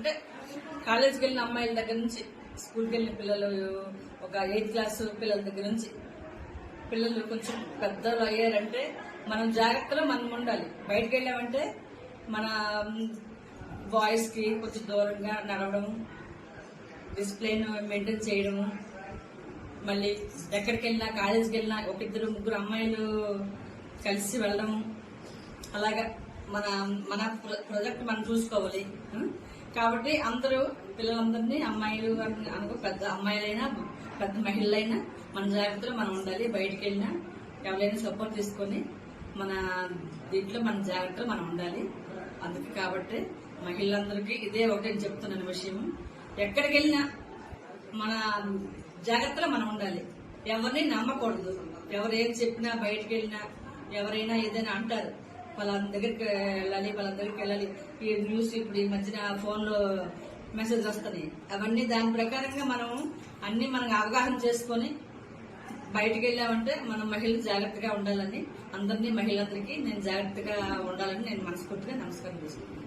అంటే కాలేజ్కి వెళ్ళిన అమ్మాయిల దగ్గర నుంచి స్కూల్కి వెళ్ళిన పిల్లలు ఒక ఎయిత్ క్లాస్ పిల్లల దగ్గర నుంచి పిల్లలు కొంచెం పెద్దలు అయ్యారంటే మనం జాగ్రత్తలో మనం ఉండాలి. బయటకు వెళ్ళామంటే మన బాయ్స్కి కొంచెం దూరంగా నడవడం డిసిప్లైన్ మెయింటైన్ చేయడము మళ్ళీ ఎక్కడికి వెళ్ళినా కాలేజీకి వెళ్ళినా ఒక ఇద్దరు ముగ్గురు అమ్మాయిలు కలిసి వెళ్ళడం అలాగా మన మన ప్ర- మనం చూసుకోవాలి. కాబట్టి అందరూ పిల్లలందరినీ అమ్మాయిలు అనుకో పెద్ద అమ్మాయిలైనా పెద్ద మహిళలైనా మన జాగ్రత్తలో మనం ఉండాలి. బయటికి వెళ్ళినా ఎవరైనా సపోర్ట్ తీసుకొని మన దీంట్లో మన జాగ్రత్తలో మనం ఉండాలి. అందుకే కాబట్టి మహిళలందరికీ ఇదే ఒకటి నేను చెప్తున్నాను విషయం. ఎక్కడికి వెళ్ళినా మన జాగ్రత్తలో మనం ఉండాలి. ఎవరిని నమ్మకూడదు. ఎవరు చెప్పినా బయటికి వెళ్ళినా ఎవరైనా ఏదైనా అంటారు. వాళ్ళ దగ్గరికి వెళ్ళాలి వాళ్ళ దగ్గరికి వెళ్ళాలి. ఈ న్యూస్ ఇప్పుడు ఈ మధ్యన ఫోన్లో మెసేజ్ వస్తుంది. అవన్నీ దాని ప్రకారంగా మనం అన్ని మనం అవగాహన చేసుకొని బయటకు వెళ్ళామంటే మనం మహిళలు జాగ్రత్తగా ఉండాలని అందరినీ మహిళలందరికీ నేను జాగ్రత్తగా ఉండాలని నేను మనస్ఫూర్తిగా నమస్కారం చేసుకుంటున్నాను.